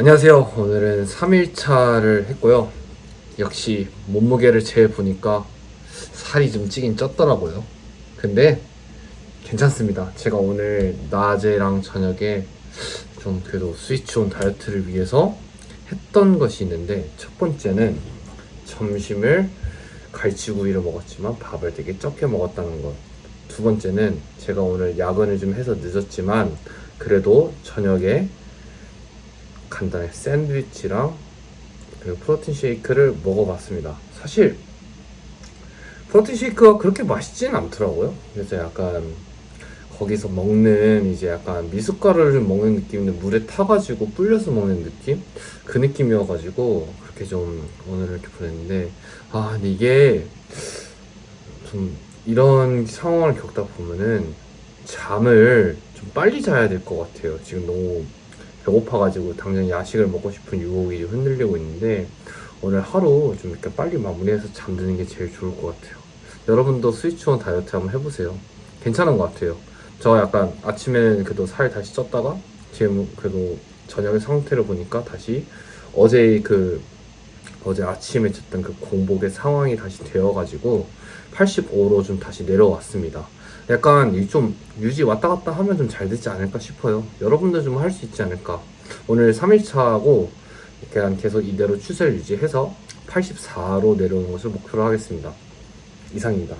안녕하세요. 오늘은 3일차를 했고요. 역시 몸무게를 재보니까 살이 좀 찌긴 쪘더라고요. 근데 괜찮습니다. 제가 오늘 낮에랑 저녁에 좀 그래도 스위치온 다이어트를 위해서 했던 것이 있는데 첫 번째는 점심을 갈치구이를 먹었지만 밥을 되게 적게 먹었다는 것. 두 번째는 제가 오늘 야근을 좀 해서 늦었지만 그래도 저녁에 간단하게 샌드위치랑 그리고 프로틴 쉐이크를 먹어봤습니다. 사실 프로틴 쉐이크가 그렇게 맛있지는 않더라고요. 그래서 약간 거기서 먹는 이제 약간 미숫가루를 먹는 느낌인데 물에 타가지고 불려서 먹는 느낌? 그 느낌이어가지고 그렇게 좀 오늘 이렇게 보냈는데 아 근데 이게 좀 이런 상황을 겪다 보면은 잠을 좀 빨리 자야 될 것 같아요. 지금 너무 배고파가지고 당장 야식을 먹고 싶은 유혹이 흔들리고 있는데 오늘 하루 좀 이렇게 빨리 마무리해서 잠드는 게 제일 좋을 것 같아요. 여러분도 스위치온 다이어트 한번 해보세요. 괜찮은 것 같아요. 저 약간 아침에는 그래도 살 다시 쪘다가 지금 그래도 저녁 상태를 보니까 다시 어제 그 어제 아침에 쳤던 그 공복의 상황이 다시 되어가지고 85로 좀 다시 내려왔습니다. 약간 이 좀 유지 왔다 갔다 하면 좀 잘 되지 않을까 싶어요. 여러분도 좀 할 수 있지 않을까. 오늘 3일차하고 그냥 계속 이대로 추세를 유지해서 84로 내려오는 것을 목표로 하겠습니다. 이상입니다.